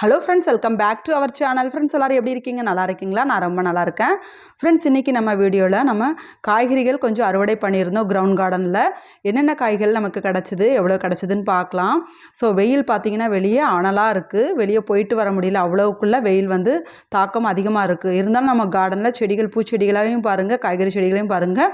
Hello friends welcome back to our channel friends எல்லோரும் எப்படி இருக்கீங்க? நல்லா இருக்கீங்களா? நான் ரொம்ப நல்லா இருக்கேன். ஃப்ரெண்ட்ஸ் இன்றைக்கி நம்ம வீடியோவில் நம்ம காய்கறிகள் கொஞ்சம் அறுவடை பண்ணியிருந்தோம் கிரவுண்ட் கார்டனில் என்னென்ன காய்கள் நமக்கு கிடச்சிது? எவ்வளோ கிடச்சிதுன்னு பார்க்கலாம். ஸோ வெயில் பார்த்திங்கன்னா வெளியே அனலாக இருக்குது வெளியே போயிட்டு வர முடியல. அவ்வளோக்குள்ளே வெயில் வந்து தாக்கம் அதிகமாக இருக்குது இருந்தாலும் நம்ம கார்டனில் செடிகள் பூச்செடிகளையும் பாருங்கள் காய்கறி செடிகளையும் பாருங்கள்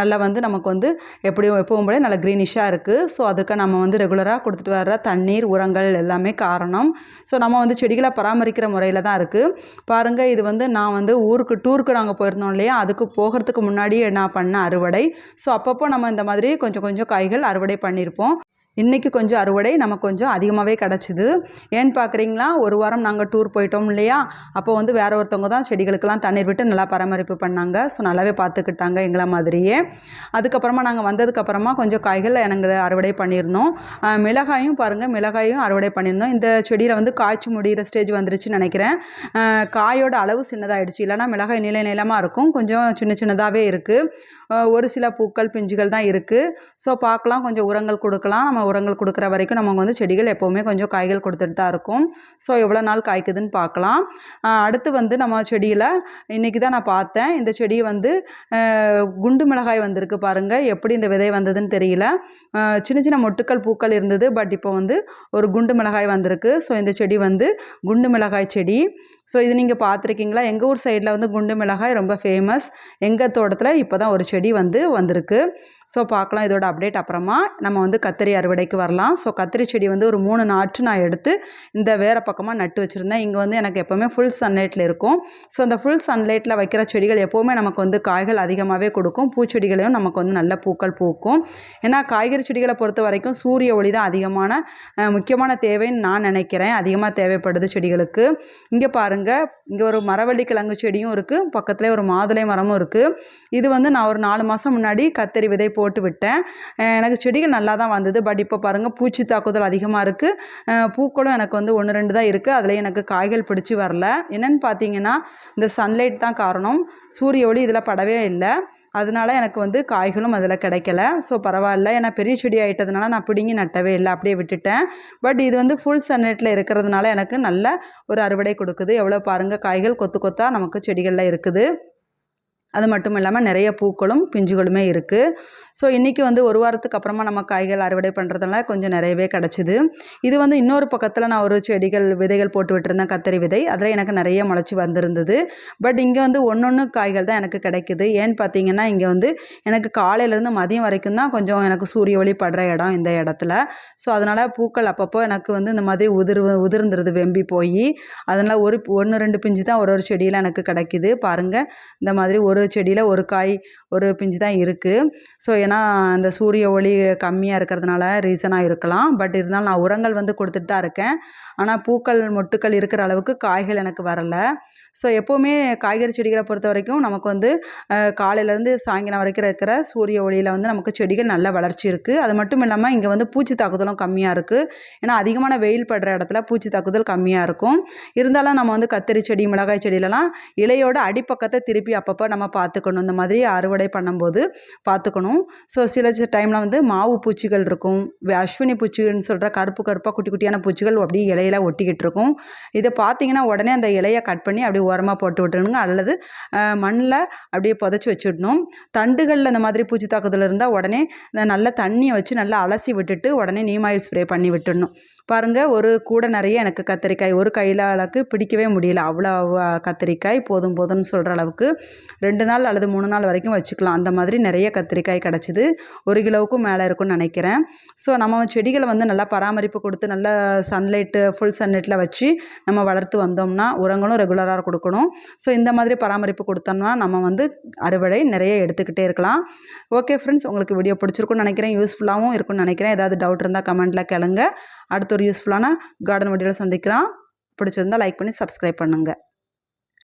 நல்லா வந்து நமக்கு வந்து எப்படியும் எப்பவும் போல நல்லா க்ரீனிஷாக இருக்குது ஸோ அதுக்கு நம்ம வந்து ரெகுலராக கொடுத்துட்டு வர தண்ணீர் உரங்கள் எல்லாமே காரணம். ஸோ நம்ம வந்து செடிகளை பராமரிக்கிற முறையில் தான் இருக்குது பாருங்கள் இது வந்து நான் வந்து ஊருக்கு டூருக்கு நாங்கள் போயிருந்தோம் இல்லையா? அதுக்கு போகிறதுக்கு முன்னாடியே நான் பண்ண அறுவடை. ஸோ அப்பப்போ நம்ம இந்த மாதிரி கொஞ்சம் கொஞ்சம் காய்கள் அறுவடை பண்ணியிருப்போம் இன்றைக்கி கொஞ்சம் அறுவடை நமக்கு கொஞ்சம் அதிகமாகவே கிடச்சிது. ஏன்னு பார்க்குறீங்களா ஒரு வாரம் நாங்கள் டூர் போயிட்டோம் இல்லையா? அப்போ வந்து வேற ஒருத்தவங்க தான் செடிகளுக்கெல்லாம் தண்ணீர் விட்டு நல்லா பராமரிப்பு பண்ணாங்க. ஸோ நல்லாவே பார்த்துக்கிட்டாங்க எங்களை மாதிரியே. அதுக்கப்புறமா நாங்கள் வந்ததுக்கப்புறமா கொஞ்சம் காய்கள் எனக்கு அறுவடை பண்ணியிருந்தோம். மிளகாயும் பாருங்கள் மிளகாயும் அறுவடை பண்ணியிருந்தோம். இந்த செடியில் வந்து காய்ச்சி முடிகிற ஸ்டேஜ் வந்துருச்சுன்னு நினைக்கிறேன். காயோட அளவு சின்னதாகிடுச்சு இல்லைனா மிளகாய் நிலை நிலமாக இருக்கும். கொஞ்சம் சின்ன சின்னதாகவே இருக்குது ஒரு சில பூக்கள் பிஞ்சுகள் தான் இருக்குது ஸோ பார்க்கலாம் கொஞ்சம் உரங்கள் கொடுக்கலாம். நம்ம உரங்கள் கொடுக்குற வரைக்கும் நமக்கு வந்து செடிகள் எப்போவுமே கொஞ்சம் காய்கள் கொடுத்துட்டு தான் இருக்கும். ஸோ எவ்வளோ நாள் காய்க்குதுன்னு பார்க்கலாம். அடுத்து வந்து நம்ம செடியில் இன்றைக்கி தான் நான் பார்த்தேன். இந்த செடி வந்து குண்டு மிளகாய் வந்திருக்கு பாருங்கள் எப்படி இந்த விதை வந்ததுன்னு தெரியல. சின்ன சின்ன மொட்டுக்கள் பூக்கள் இருந்தது. பட் இப்போ வந்து ஒரு குண்டு மிளகாய் வந்திருக்கு. ஸோ இந்த செடி வந்து குண்டு மிளகாய் செடி. ஸோ இது நீங்கள் பார்த்துருக்கீங்களா? எங்கள் ஊர் சைடில் வந்து குண்டு மிளகாய் ரொம்ப ஃபேமஸ் எங்கள் தோட்டத்தில் இப்போ தான் ஒரு செடி வந்து வந்திருக்கு. ஸோ பார்க்கலாம். இதோட அப்டேட் அப்புறமா நம்ம வந்து கத்திரி அறுவடைக்கு வரலாம். ஸோ கத்திரி செடி வந்து ஒரு மூணு நாற்று நான் எடுத்து இந்த வேறு பக்கமாக நட்டு வச்சுருந்தேன். இங்கே வந்து எனக்கு எப்போவுமே ஃபுல் சன்லைட்டில் இருக்கும். ஸோ அந்த ஃபுல் சன்லைட்டில் வைக்கிற செடிகள் எப்போவுமே நமக்கு வந்து காய்கள் அதிகமாகவே கொடுக்கும். பூச்செடிகளையும் நமக்கு வந்து நல்ல பூக்கள் பூக்கும். ஏன்னா காய்கறி செடிகளை பொறுத்த வரைக்கும் சூரிய ஒளி தான் அதிகமான முக்கியமான தேவைன்னு நான் நினைக்கிறேன். அதிகமாக தேவைப்படுது செடிகளுக்கு. இங்கே பாருங்கள் இங்கே ஒரு மரவள்ளி கிழங்கு செடியும் இருக்குது பக்கத்துலேயே ஒரு மாதுளை மரமும் இருக்குது இது வந்து நான் ஒரு நாலு மாதம் முன்னாடி கத்தரி விதை போட்டு விட்டேன். எனக்கு செடிகள் நல்லா தான் வந்தது. பட் இப்போ பாருங்கள் பூச்சி தாக்குதல் அதிகமாக இருக்குது பூக்களும் எனக்கு வந்து ஒன்று ரெண்டு தான் இருக்குது அதில் எனக்கு காய்கள் பிடிச்சி வரல. என்னென்னு பார்த்தீங்கன்னா இந்த சன்லைட் தான் காரணம். சூரிய ஒளி இதில் படவே இல்லை. அதனால எனக்கு வந்து காய்களும் அதில் கிடைக்கல. ஸோ பரவாயில்ல. ஏன்னா பெரிய செடி ஆகிட்டதுனால நான் பிடுங்கி நட்டவே இல்லை. அப்படியே விட்டுட்டேன். பட் இது வந்து ஃபுல் சன்லைட்டில் இருக்கிறதுனால எனக்கு நல்ல ஒரு அறுவடை கொடுக்குது. எவ்வளோ பாருங்கள் காய்கள் கொத்து கொத்தாக நமக்கு செடிகளில் இருக்குது. அது மட்டும் இல்லாமல் நிறைய பூக்களும் பிஞ்சுகளுமே இருக்குது ஸோ இன்றைக்கி வந்து ஒரு வாரத்துக்கு அப்புறமா நம்ம காய்கள் அறுவடை பண்ணுறதுனால கொஞ்சம் நிறையவே கிடச்சிது. இது வந்து இன்னொரு பக்கத்தில் நான் ஒரு செடிகள் விதைகள் போட்டு விட்டுருந்தேன் கத்தரி விதை. அதில் எனக்கு நிறைய முளைச்சி வந்திருந்தது. பட் இங்கே வந்து ஒன்று ஒன்று காய்கள் தான் எனக்கு கிடைக்குது. ஏன்னு பார்த்தீங்கன்னா இங்கே வந்து எனக்கு காலையிலேருந்து மதியம் வரைக்கும் தான் கொஞ்சம் எனக்கு சூரிய ஒளி படுற இடம் இந்த இடத்துல. ஸோ அதனால் பூக்கள் அப்பப்போ எனக்கு வந்து இந்த மாதிரி உதிர் உதிர்ந்துருது வெம்பி போய். அதனால் ஒரு ஒன்று ரெண்டு பிஞ்சு தான் ஒரு ஒரு செடியில் எனக்கு கிடைக்குது. பாருங்கள் இந்த மாதிரி ஒரு செடியில் ஒரு காய் ஒரு பிஞ்சு தான் இருக்குது ஸோ ஏன்னா இந்த சூரிய ஒளி கம்மியாக இருக்கிறதுனால ரீசனாக இருக்கலாம். பட் இருந்தாலும் நான் உரங்கள் வந்து கொடுத்துட்டு தான் இருக்கேன். ஆனால் பூக்கள் மொட்டுக்கள் இருக்கிற அளவுக்கு காய்கள் எனக்கு வரலை. ஸோ எப்போவுமே காய்கறி செடிகளை பொறுத்த வரைக்கும் நமக்கு வந்து காலையிலேருந்து சாயங்காலம் வரைக்கும் இருக்கிற சூரிய ஒளியில் வந்து நமக்கு செடிகள் நல்ல வளர்ச்சி இருக்குது அது மட்டும் இல்லாமல் இங்கே வந்து பூச்சி தாக்குதலும் கம்மியாக இருக்குது ஏன்னா அதிகமான வெயில் படுற இடத்துல பூச்சி தாக்குதல் கம்மியாக இருக்கும். இருந்தாலும் நம்ம வந்து கத்திரி செடி மிளகாய் செடியிலலாம் இலையோட அடிப்பக்கத்தை திருப்பி அப்பப்போ நம்ம பார்த்துக்கணும். இந்த மாதிரி அறுவடை பண்ணும்போது பார்த்துக்கணும். ஸோ சில சில டைமில் வந்து மாவு பூச்சிகள் இருக்கும். அஸ்வினி பூச்சிகள்னு சொல்கிற கருப்பு கருப்பாக குட்டி குட்டியான பூச்சிகள் அப்படியே இலையில ஒட்டிக்கிட்டு இருக்கும். இதை பார்த்தீங்கன்னா உடனே அந்த இலையை கட் பண்ணி அப்படியே ஓரமாக போட்டு விட்டுருணுங்க அல்லது மண்ணில் அப்படியே புதைச்சி வச்சிடணும். தண்டுகளில் இந்த மாதிரி பூச்சி தாக்குதல் இருந்தால் உடனே இந்த நல்ல தண்ணியை வச்சு நல்லா அலசி விட்டுட்டு உடனே நீம் ஆயில் ஸ்ப்ரே பண்ணி விட்டுடணும். பாருங்கள் ஒரு கூட நிறைய எனக்கு கத்திரிக்காய் ஒரு கையில் அளவுக்கு பிடிக்கவே முடியல. அவ்வளோ கத்திரிக்காய் போதும் போதும்னு சொல்கிற அளவுக்கு ரெண்டு நாள் அல்லது மூணு நாள் வரைக்கும் வச்சுக்கலாம். அந்த மாதிரி நிறைய கத்திரிக்காய் கிடச்சிது. ஒரு கிலோவுக்கும் மேலே இருக்கும்னு நினைக்கிறேன். ஸோ நம்ம செடிகளை வந்து நல்லா பராமரிப்பு கொடுத்து நல்ல சன்லைட்டு ஃபுல் சன்லைட்டில் வச்சு நம்ம வளர்த்து வந்தோம்னா உரங்களும் ரெகுலராக கொடுக்கணும். ஸோ இந்த மாதிரி பராமரிப்பு கொடுத்தோம்னா நம்ம வந்து அறுவடை நிறைய எடுத்துக்கிட்டே இருக்கலாம். ஓகே ஃப்ரெண்ட்ஸ் உங்களுக்கு வீடியோ பிடிச்சிருக்குன்னு நினைக்கிறேன். யூஸ்ஃபுல்லாகவும் இருக்கும்னு நினைக்கிறேன். ஏதாவது டவுட் இருந்தால் கமெண்ட்டில் கேளுங்க. அடுத்த ஒரு யூஸ்ஃபுல்லான கார்டன் வீடியோவில் சந்திக்கலாம். பிடிச்சிருந்தா லைக் பண்ணி சப்ஸ்கிரைப் பண்ணுங்கள்